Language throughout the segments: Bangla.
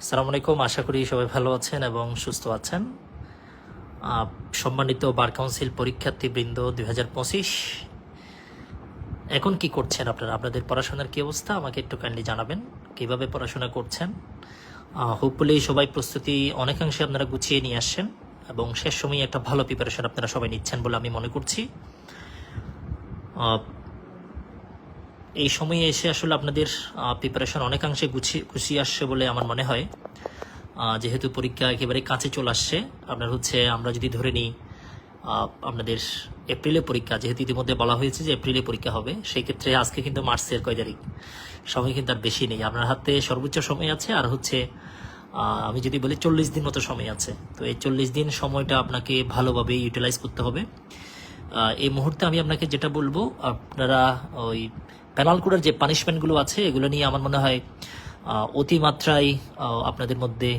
আসসালামু আলাইকুম, আশা করি সবাই ভালো আছেন এবং সুস্থ আছেন। সম্মানিত বার কাউন্সিল পরীক্ষার্থীবৃন্দ দুই হাজার পঁচিশ। এখন কি করছেন আপনারা? আপনাদের পড়াশোনার কি অবস্থা? আমাকে একটু কাইন্ডলি জানাবেন কীভাবে পড়াশোনা করছেন। হোপফুলি সবাই প্রস্তুতি অনেকাংশে আপনারা গুছিয়ে নিয়ে আসছেন এবং শেষ সময়ে একটা ভালো প্রিপারেশন আপনারা সবাই নিচ্ছেন বলে আমি মনে করছি। এই সময়ে এসে আসলে আপনাদের প্রিপারেশন অনেকাংশে গুছিয়ে গুছিয়ে আসছে বলে আমার মনে হয়। যেহেতু পরীক্ষা একেবারে কাছে চলে আসছে, আপনার হচ্ছে আমরা যদি ধরে নিই আপনাদের এপ্রিলে পরীক্ষা, যেহেতু ইতিমধ্যে বলা হয়েছে যে এপ্রিলে পরীক্ষা হবে সেই ক্ষেত্রে আজকে কিন্তু মার্চের কয় তারিখ? সময় কিন্তু আর বেশি নেই। আপনার হাতে সর্বোচ্চ সময় আছে আর হচ্ছে আমি যদি বলি চল্লিশ দিন মতো সময় আছে। তো এই চল্লিশ দিন সময়টা আপনাকে ভালোভাবে ইউটিলাইজ করতে হবে। এই মুহূর্তে আমি আপনাকে যেটা বলব, আপনারা ওই কোডের যে পানিশমেন্টগুলো আছে, এগুলো নিয়ে আমার মনে হয় অতিমাত্রায় আপনাদের মধ্যে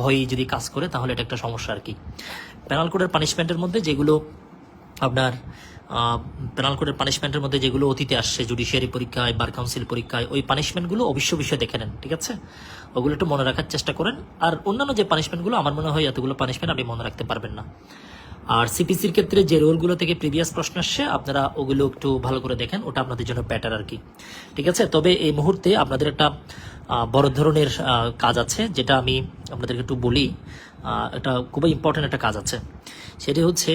ভয় যদি কাজ করে, তাহলে এটা একটা সমস্যা আর কি। কোডের পানিশমেন্টের মধ্যে যেগুলো আপনার পেনাল পানিশমেন্টের মধ্যে যেগুলো অতীতে আসছে জুডিশিয়ারি পরীক্ষায় বার কাউন্সিল পরীক্ষায়, ওই পানিশমেন্টগুলো অবশ্য বিষয় দেখে নেন, ঠিক আছে? ওগুলো একটু মনে রাখার চেষ্টা করেন। আর অন্যান্য যে পানিশমেন্টগুলো আমার মনে হয় এতগুলো পানিশমেন্ট আপনি মনে রাখতে পারবেন না। আর সিপিসির ক্ষেত্রে যে রোলগুলো থেকে প্রিভিয়াস প্রশ্ন আসছে, আপনারা ওগুলো একটু ভালো করে দেখেন, ওটা আপনাদের জন্য বেটার আর কি। ঠিক আছে? তবে এই মুহূর্তে আপনাদের একটা বড় ধরনের কাজ আছে, যেটা আমি আপনাদেরকে একটু বলি। এটা খুবই ইম্পর্টেন্ট একটা কাজ আছে। সেটি হচ্ছে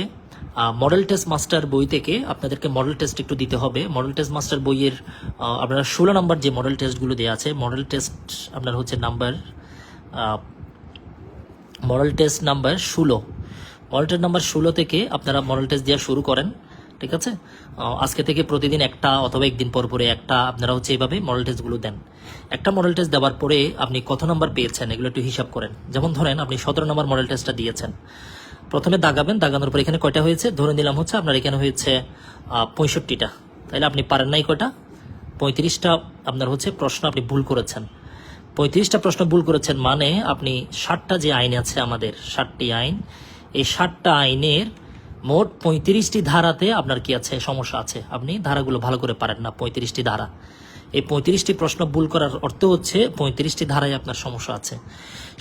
মডেল টেস্ট মাস্টার বই থেকে আপনাদেরকে মডেল টেস্ট একটু দিতে হবে। মডেল টেস্ট মাস্টার বইয়ের আপনারা ষোলো নাম্বার যে মডেল টেস্টগুলো দেওয়া আছে মডেল টেস্ট আপনার হচ্ছে নাম্বার মডেল টেস্ট নাম্বার ষোলো। টেস্ট নাম্বার ষোলো থেকে আপনারা মডেল টেস্ট দেওয়া শুরু করেন, ঠিক আছে? আজকে থেকে প্রতিদিন একটা অথবা একদিন পর পরে একটা আপনারা হচ্ছে এইভাবে মডেল টেস্টগুলো দেন। একটা মডেল টেস্ট দেওয়ার পরে আপনি কত নাম্বার পেয়েছেন এগুলো একটু হিসাব করেন। যেমন ধরেন আপনি সতেরো নম্বর মডেল টেস্টটা দিয়েছেন। প্রথমে দাগাবেন, দাগানোর পর এখানে কয়টা হয়েছে? ধরে নিলাম হচ্ছে আপনার এখানে হয়েছে পঁয়ষট্টিটা। তাহলে আপনি পারেন নাই কয়টা? পঁয়ত্রিশটা আপনার হচ্ছে প্রশ্ন আপনি ভুল করেছেন। পঁয়ত্রিশটা প্রশ্ন ভুল করেছেন মানে আপনি ষাটটা যে আইন আছে আমাদের, ষাটটি আইন এই ষাটটা আইনের মোট পঁয়ত্রিশটি ধারাতে আপনার কি আছে, সমস্যা আছে? আপনি ধারাগুলো ভালো করে পারেন না, পঁয়ত্রিশটি ধারা। এই পঁয়ত্রিশটি প্রশ্ন ভুল করার অর্থ হচ্ছে পঁয়ত্রিশটি ধারায় আপনার সমস্যা আছে।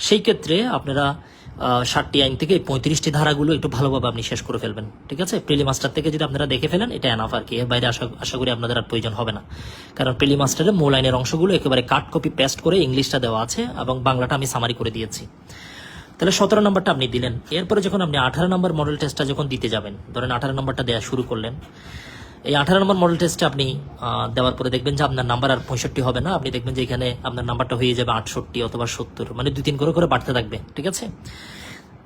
সেই ক্ষেত্রে আপনারা ষাটটি আইন থেকে পঁয়ত্রিশটি ধারাগুলো একটু ভালোভাবে আপনি শেষ করে ফেলবেন, ঠিক আছে? প্রিলি মাস্টার থেকে যদি আপনারা দেখে ফেলেন, এটা এনাফ আর কি। এর বাইরে আশা আশা করি আপনাদের আর প্রয়োজন হবে না। কারণ প্রিলি মাস্টারের মূল আইনের অংশগুলো একেবারে কাট কপি পেস্ট করে ইংলিশটা দেওয়া আছে এবং বাংলাটা আমি সামারি করে দিয়েছি। তাহলে সতেরো নম্বরটা আপনি দিলেন। এরপরে যখন আপনি আঠারো নম্বর মডেল টেস্টটা যখন দিতে যাবেন, ধরেন আঠারো নম্বরটা দেওয়া শুরু করলেন, এই আঠারো নম্বর মডেল টেস্টে আপনি দেওয়ার পরে দেখবেন যে আপনার নাম্বার আর পঁয়ষট্টি হবে না। আপনি দেখবেন যে এখানে আপনার নাম্বারটা হয়ে যাবে আটষট্টি অথবা সত্তর মানে দুই তিন করে করে বাড়তে থাকবে, ঠিক আছে?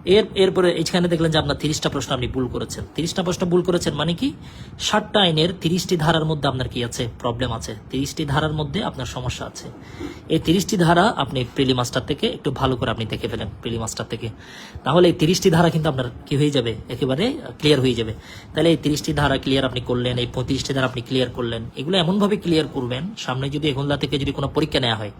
এর, এরপরে এইখানে দেখলেন যে আপনার তিরিশটা প্রশ্ন আপনি ভুল করেছেন। তিরিশটা প্রশ্ন ভুল করেছেন মানে কি? ষাটটা আইনের তিরিশটি ধারার মধ্যে আপনার কি আছে? প্রবলেম আছে। তিরিশটি ধারার মধ্যে আপনার সমস্যা আছে। এই তিরিশটি ধারা আপনি প্রিলি মাস্টার থেকে একটু ভালো করে আপনি দেখে ফেলেন, প্রিলি মাস্টার থেকে। তাহলে এই তিরিশটি ধারা কিন্তু আপনার কি হয়ে যাবে? একেবারে ক্লিয়ার হয়ে যাবে। তাহলে এই তিরিশটি ধারা ক্লিয়ার আপনি করলেন, এই পঁয়ত্রিশটি ধারা আপনি ক্লিয়ার করলেন। এগুলো এমনভাবে ক্লিয়ার করবেন, সামনে যদি এগুলা থেকে যদি কোনো পরীক্ষা নেওয়া হয়,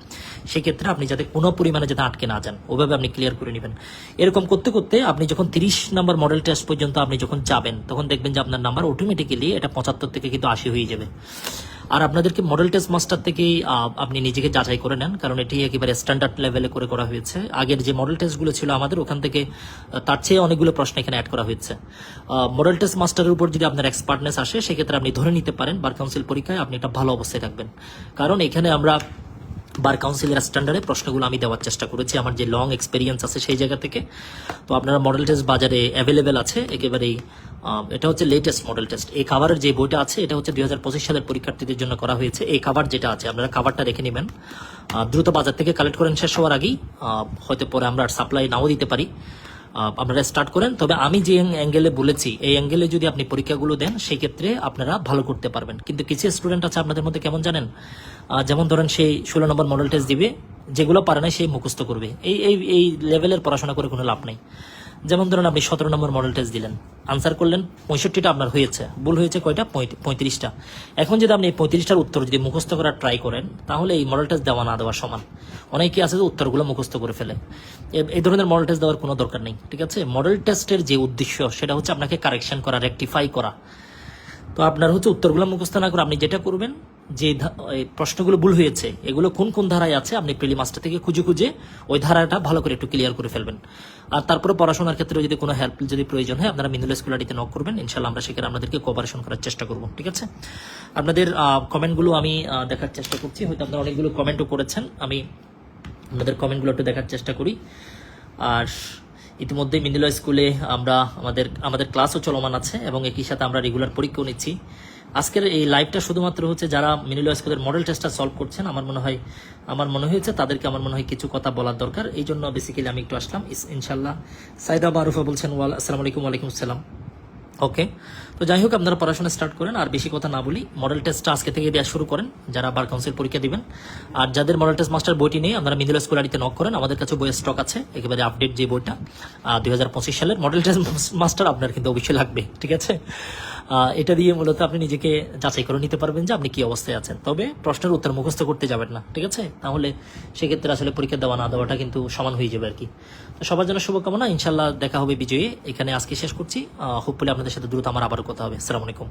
সেক্ষেত্রে আপনি যাতে কোনো পরিমাণে যাতে আটকে না যান, ওভাবে আপনি ক্লিয়ার করে নেবেন। এরকম করতে করতে আপনি যখন তিরিশ নাম্বার মডেল টেস্ট পর্যন্ত আপনি যখন যাবেন, তখন দেখবেন যে আপনার নাম্বার অটোমেটিক্যালি এটা পঁচাত্তর থেকে কিন্তু আশি হয়ে যাবে। আর আপনাদেরকে মডেল টেস্ট মাস্টার থেকেই আপনি নিজেকে যাচাই করে নেন, কারণ এটি একেবারে স্ট্যান্ডার্ড লেভেলে করে করা হয়েছে। আগের যে মডেল টেস্টগুলো ছিল আমাদের, ওখান থেকে তার চেয়ে অনেকগুলো প্রশ্ন এখানে অ্যাড করা হয়েছে। মডেল টেস্ট মাস্টারের উপর যদি আপনার এক্সপার্টনেস আসে, সেক্ষেত্রে আপনি ধরে নিতে পারেন বার কাউন্সিল পরীক্ষায় আপনি একটা ভালো অবস্থায় থাকবেন। কারণ এখানে আমরা বার কাউন্সিলের স্ট্যান্ডার্ডে প্রশ্নগুলো আমি দেওয়ার চেষ্টা করেছি। আমার যে লং এক্সপিরিয়েন্স আছে সেই জায়গা থেকে। তো আপনারা মডেল টেস্ট বাজারে অ্যাভেলেবেল আছে। একেবারেই এটা হচ্ছে লেটেস্ট মডেল টেস্ট এই কাভারের যে বইটা আছে, এটা হচ্ছে দুই হাজার পঁচিশ সালের পরীক্ষার্থীদের জন্য করা হয়েছে। এই কাভার যেটা আছে, আপনারা কাভারটা রেখে নেবেন। দ্রুত বাজার থেকে কালেক্ট করেন, শেষ হওয়ার আগেই। হয়তো পরে আমরা সাপ্লাই নাও দিতে পারি। আপনারা স্টার্ট করেন। তবে আমি যে অ্যাঙ্গেলে বলেছি, এই অ্যাঙ্গেলে যদি আপনি পরীক্ষাগুলো দেন, সেই ক্ষেত্রে আপনারা ভালো করতে পারবেন। কিন্তু কিছু স্টুডেন্ট আছে আপনাদের মধ্যে কেমন জানেন? যেমন ধরেন সেই ষোলো নম্বর মডেল টেস্ট দিবে, যেগুলো পারে না সেই মুখস্থ করবে। এই এই এই লেভেলের পড়াশোনা করে কোনো লাভ নেই। যেমন ধরেন আপনি সতেরো নম্বর মডেল টেস্ট দিলেন। আনসার করলেন, পঁয়ষট্টিটা আপনার হয়েছে। ভুল হয়েছে কয়টা? পঁয়ত- পঁয়ত্রিশটা। এখন যদি আপনি পঁয়ত্রিশটার উত্তর যদি মুখস্থ করার ট্রাই করেন, তাহলে এই মডেল টেস্ট দেওয়া না দেওয়া সমান। অনেকে আছে যে উত্তরগুলো মুখস্থ করে ফেলে। এই ধরনের মডেল টেস্ট দেওয়ার কোনো দরকার নেই, ঠিক আছে? মডেল টেস্টের যে উদ্দেশ্য, সেটা হচ্ছে আপনাকে কারেকশন করা রেকটিফাই করা। তো আপনার হচ্ছে উত্তরগুলো মুখস্থ না করে আপনি যেটা করবেন যে প্রশ্নগুলো ভুল হয়েছে, এগুলো কোন কোন ধারায় আছে? আপনি প্রিলি মাস্টার থেকে খুঁজে খুঁজে ওই ধারাটা ভালো করে একটু ক্লিয়ার করে ফেলবেন। আর তারপরে পড়াশোনার ক্ষেত্রে যদি কোনো হেল্প যদি প্রয়োজন হয়, আপনারা মিনুল স্কুলারিতে নক করবেন। ইনশাল্লাহ আমরা সেখানে আপনাদেরকে কোঅপারেশন করার চেষ্টা করব, ঠিক আছে? আপনাদের কমেন্টগুলো আমি দেখার চেষ্টা করছি। হয়তো আপনারা অনেকগুলো কমেন্টও করেছেন। আমি আপনাদের কমেন্টগুলো একটু দেখার চেষ্টা করি। আর ইতিমধ্যে মিনিল স্কুলে আমরা আমাদের আমাদের ক্লাসও চলমান আছে এবং একই সাথে আমরা রেগুলার পরীক্ষাও নিচ্ছি। আজকের এই লাইভটা শুধুমাত্র হচ্ছে যারা মিনিল স্কুলের মডেল টেস্টটা সলভ করছেন, আমার মনে হয়, আমার মনে হয়েছে তাদেরকে আমার মনে হয় কিছু কথা বলার দরকার। এই জন্য বেসিক্যালি আমি একটু আসলাম। ইনশাল্লাহ সাইদা মারুফা বলছেন ওয়াল আসসালামু আলাইকুম, ওয়ালাইকুম আসসালাম। ওকে তো যাই হোক, আপনারা পড়াশোনা স্টার্ট করেন। আর বেশি কথা না বলি মডেল টেস্টটা আজকে থেকে দেওয়া শুরু করেন। যারা বার কাউন্সিল পরীক্ষা দিবেন। আর যাদের মডেল টেস্ট মাস্টার বইটি নিয়ে আপনারা মিডিল স্কুলারিতে নক করেন। আমাদের কাছে বইয়ের স্টক আছে, একেবারে আপডেট যে বইটা। দুই হাজার পঁচিশ সালের মডেল টেস্ট মাস্টার আপনার কিন্তু অবশ্যই লাগবে, ঠিক আছে? এটা দিয়ে মূলত আপনি নিজেকে যাচাই করে নিতে পারবেন যে আপনি কি অবস্থায় আছেন। তবে প্রশ্নের উত্তর মুখস্থ করতে যাবেন না, ঠিক আছে? তাহলে সেক্ষেত্রে আসলে পরীক্ষা দেওয়া না দেওয়াটা কিন্তু সমান হয়ে যাবে আর কি। তো সবার জন্য শুভকামনা ইনশাল্লাহ দেখা হবে বিজয়ী। এখানে আজকে শেষ করছি। হোপফুলি আপনাদের সাথে দ্রুত আমার আবার কথা হবে। আসসালামু আলাইকুম।